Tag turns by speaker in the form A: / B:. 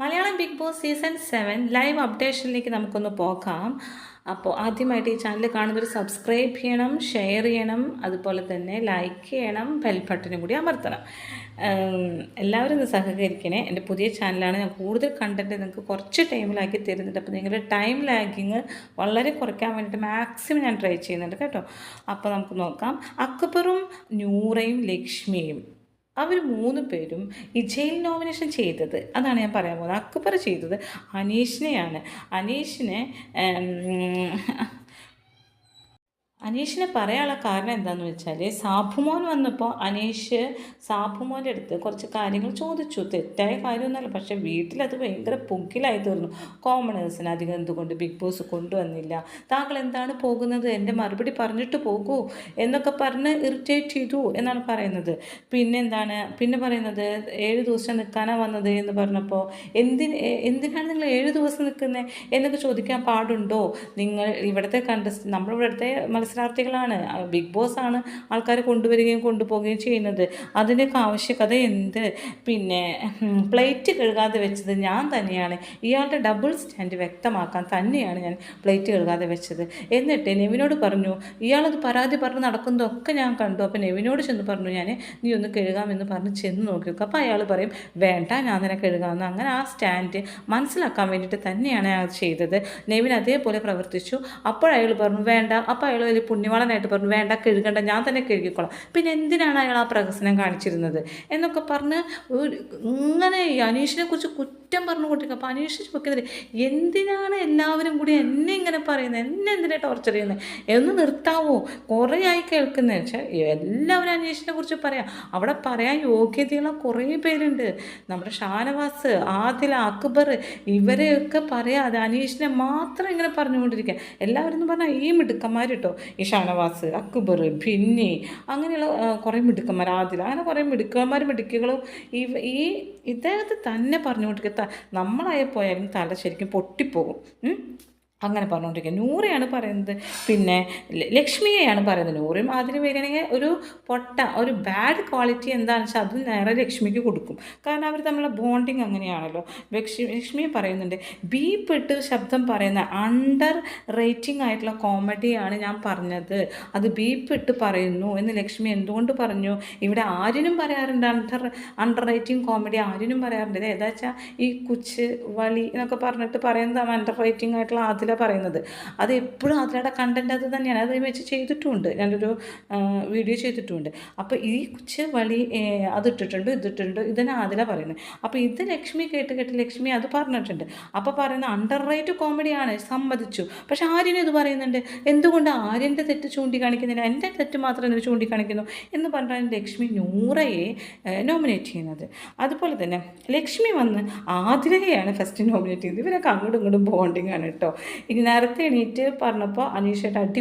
A: Malayalam big boss season seven live അപ്ഡേഷനിലേക്ക് നമുക്കൊന്ന് പോകാം. അപ്പോൾ ആദ്യമായിട്ട് ഈ ചാനൽ കാണുന്നവർ സബ്സ്ക്രൈബ് ചെയ്യണം ഷെയർ ചെയ്യണം അതുപോലെ തന്നെ ലൈക്ക് ചെയ്യണം ബെൽ ബട്ടനും കൂടി അമർത്തണം. എല്ലാവരും ഒന്ന് സഹകരിക്കണേ. എന്റെ പുതിയ ചാനലാണ് ഞാൻ കൂടുതൽ കണ്ടന്റ് നിങ്ങൾക്ക് കുറച്ച് ടൈമിലാക്കി തരുന്നുണ്ട്. അപ്പോൾ നിങ്ങളുടെ ടൈം ലാഗിങ് വളരെ കുറയ്ക്കാൻ വേണ്ടിയിട്ട് മാക്സിമം ഞാൻ ട്രൈ ചെയ്യുന്നുണ്ട് കേട്ടോ. അപ്പോൾ നമുക്ക് നോക്കാം. അക്ബറും നൂറയും ലക്ഷ്മിയും. അവർ മൂന്ന് പേരും ഈ ജയിൽ നോമിനേഷൻ ചെയ്തത് അതാണ് ഞാൻ പറയാൻ പോകുന്നത്. അക്ബർ ചെയ്തത് അനീഷിനെയാണ്. അനീഷിനെ അനീഷിനെ പറയാനുള്ള കാരണം എന്താണെന്ന് വെച്ചാൽ സാബുമോൻ വന്നപ്പോൾ അനീഷ് സാബുമോന്റെ അടുത്ത് കുറച്ച് കാര്യങ്ങൾ ചോദിച്ചു. തെറ്റായ കാര്യമൊന്നുമല്ല പക്ഷേ വീട്ടിലത് ഭയങ്കര പുക്കിലായി തീർന്നു. കോമണേഴ്സിന് അധികം എന്തുകൊണ്ട് ബിഗ് ബോസ് കൊണ്ടുവന്നില്ല? താങ്കൾ എന്താണ് പോകുന്നത്? എന്റെ മറുപടി പറഞ്ഞിട്ട് പോകൂ എന്നൊക്കെ പറഞ്ഞ് ഇറിറ്റേറ്റ് ചെയ്തു എന്നാണ് പറയുന്നത്. പിന്നെ എന്താണ് പിന്നെ പറയുന്നത് ഏഴ് ദിവസം നിൽക്കാനാണ് വന്നത് എന്ന് പറഞ്ഞപ്പോൾ എന്തിന് എന്തിനാണ് നിങ്ങൾ ഏഴ് ദിവസം നിൽക്കുന്നത് എന്നൊക്കെ ചോദിക്കാൻ പാടുണ്ടോ? നിങ്ങൾ ഇവിടുത്തെ കണ്ടസ്റ്റ് നമ്മളിവിടുത്തെ മത്സരാർത്ഥികളാണ്. ബിഗ് ബോസ് ആണ് ആൾക്കാരെ കൊണ്ടുവരികയും കൊണ്ടുപോവുകയും ചെയ്യുന്നത്. അതിന്റെയൊക്കെ ആവശ്യകത എന്ത്? പിന്നെ പ്ലേറ്റ് കഴുകാതെ വെച്ചത് ഞാൻ തന്നെയാണ്. ഇയാളുടെ ഡബിൾ സ്റ്റാൻഡ് വ്യക്തമാക്കാൻ തന്നെയാണ് ഞാൻ പ്ലേറ്റ് കഴുകാതെ വെച്ചത്. എന്നിട്ട് നെവിനോട് പറഞ്ഞു ഇയാളത് പരാതി പറഞ്ഞ് നടക്കുന്നതൊക്കെ ഞാൻ കണ്ടു. അപ്പോൾ നെവിനോട് ചെന്ന് പറഞ്ഞു ഞാൻ നീ ഒന്ന് കഴുകാമെന്ന് പറഞ്ഞ് ചെന്ന് നോക്കി അപ്പോൾ അയാൾ പറയും വേണ്ട ഞാൻ നിനക്ക് കഴുകാമെന്ന്. അങ്ങനെ ആ സ്റ്റാൻഡ് മനസ്സിലാക്കാൻ വേണ്ടിയിട്ട് തന്നെയാണ് അയാൾ ചെയ്തത്. നെവിൻ അതേപോലെ പ്രവർത്തിച്ചു. അപ്പോൾ അയാൾ പറഞ്ഞു വേണ്ട. അപ്പോൾ അയാൾ വലിയ പുണ്യവാളനായിട്ട് പറഞ്ഞു വേണ്ട കഴുകണ്ട ഞാൻ തന്നെ കഴുകിക്കോളാം. പിന്നെ എന്തിനാണ് അയാൾ ആ പ്രഹസനം കാണിച്ചിരുന്നത്? എന്നൊക്കെ പറഞ്ഞ് ഇങ്ങനെ അനീഷിനെ കുറിച്ച് കുറ്റം പറഞ്ഞു കൊണ്ടിരിക്കുക അപ്പോൾ അനീഷ് ചോദിക്കുന്നത് എന്തിനാണ് എല്ലാവരും കൂടി എന്നെ ഇങ്ങനെ പറയുന്നത്? എന്നെ എന്തിനാ ടോർച്ചർ ചെയ്യുന്നത് എന്ന് നിർത്താവോ? കുറേ ആയി കേൾക്കുന്നത് പക്ഷേ എല്ലാവരും അനീഷിനെ കുറിച്ച് പറയാം. അവിടെ പറയാൻ യോഗ്യതയുള്ള കുറേ പേരുണ്ട്. നമ്മുടെ ഷാനവാസ് ആദിൽ അക്ബർ ഇവരെയൊക്കെ പറയാതെ അനീഷിനെ മാത്രം ഇങ്ങനെ പറഞ്ഞുകൊണ്ടിരിക്കുക എല്ലാവരും എന്ന് പറഞ്ഞാൽ ഈ മിടുക്കന്മാർ കേട്ടോ ഈ ഷാനവാസ് അക്ബർ ഭിന്നി അങ്ങനെയുള്ള കുറേ മിടുക്കന്മാർ ആദില അങ്ങനെ കുറേ മിടുക്കന്മാർ മിടുക്കുകളും ഈ ഈ ഇദ്ദേഹത്തെ തന്നെ പറഞ്ഞുകൊണ്ടിരിക്കുക ത- നമ്മളായി പോയാലും തല ശരിക്കും പൊട്ടിപ്പോകും. അങ്ങനെ പറഞ്ഞുകൊണ്ടിരിക്കുക. നൂറയാണ് പറയുന്നത്. പിന്നെ ലക്ഷ്മിയെയാണ് പറയുന്നത്. നൂറയും അതിന് വരികയാണെങ്കിൽ ഒരു പൊട്ട ഒരു ബാഡ് ക്വാളിറ്റി എന്താണെന്ന് വെച്ചാൽ അതും നേരെ ലക്ഷ്മിക്ക് കൊടുക്കും. കാരണം അവർ തമ്മിലുള്ള ബോണ്ടിങ് അങ്ങനെയാണല്ലോ. ലക്ഷ്മി ലക്ഷ്മിയെ പറയുന്നുണ്ട് ബീപ്പിട്ട് ശബ്ദം പറയുന്ന അണ്ടർ റേറ്റിംഗ് ആയിട്ടുള്ള കോമഡിയാണ് ഞാൻ പറഞ്ഞത്. അത് ബീപ്പിട്ട് പറയുന്നു എന്ന് ലക്ഷ്മി എന്തുകൊണ്ട് പറഞ്ഞു? ഇവിടെ ആരിനും പറയാറുണ്ട് അണ്ടർ അണ്ടർ റേറ്റിംഗ് കോമഡി ആരിനും പറയാറുണ്ട് ഇത് ഏതാ വെച്ചാൽ ഈ കുച്ച് വളി എന്നൊക്കെ പറഞ്ഞിട്ട് പറയുന്നതാണ് അണ്ടർ റേറ്റിംഗ് ആയിട്ടുള്ള ആദില പറയുന്നത്. അത് എപ്പോഴും അതിലൂടെ കണ്ടന്റ് അത് തന്നെയാണ്. അത് വെച്ച് ചെയ്തിട്ടുമുണ്ട് ഞാനൊരു വീഡിയോ ചെയ്തിട്ടുമുണ്ട് അപ്പോൾ ഈ കുച്ച് വളി അതിട്ടിട്ടുണ്ട് ഇതിട്ടുണ്ട് ഇതന്നെ ആദില പറയുന്നത് അപ്പോൾ ഇത് ലക്ഷ്മി കേട്ട് കേട്ട് ലക്ഷ്മി അത് പറഞ്ഞിട്ടുണ്ട്. അപ്പോൾ പറയുന്ന അണ്ടർ റേറ്റ് കോമഡിയാണ് സമ്മതിച്ചു. പക്ഷെ ആര്യനും ഇത് പറയുന്നുണ്ട്. എന്തുകൊണ്ട് ആര്യന്റെ തെറ്റ് ചൂണ്ടിക്കാണിക്കുന്നില്ല? എന്റെ തെറ്റ് മാത്രം എന്തിനു ചൂണ്ടിക്കാണിക്കുന്നു എന്ന് പറഞ്ഞാൽ ലക്ഷ്മി നൂറയെ നോമിനേറ്റ് ചെയ്യുന്നത്. അതുപോലെ തന്നെ ലക്ഷ്മി വന്ന് ആതിരയെയാണ് ഫസ്റ്റ് നോമിനേറ്റ് ചെയ്യുന്നത്. ഇവരൊക്കെ അങ്ങോട്ടും ഇങ്ങോട്ടും ബോണ്ടിങ് ആണ് കേട്ടോ. ഇനി നേരത്തെ എണീറ്റ് പറഞ്ഞപ്പോൾ അനീഷേട്ട് അടി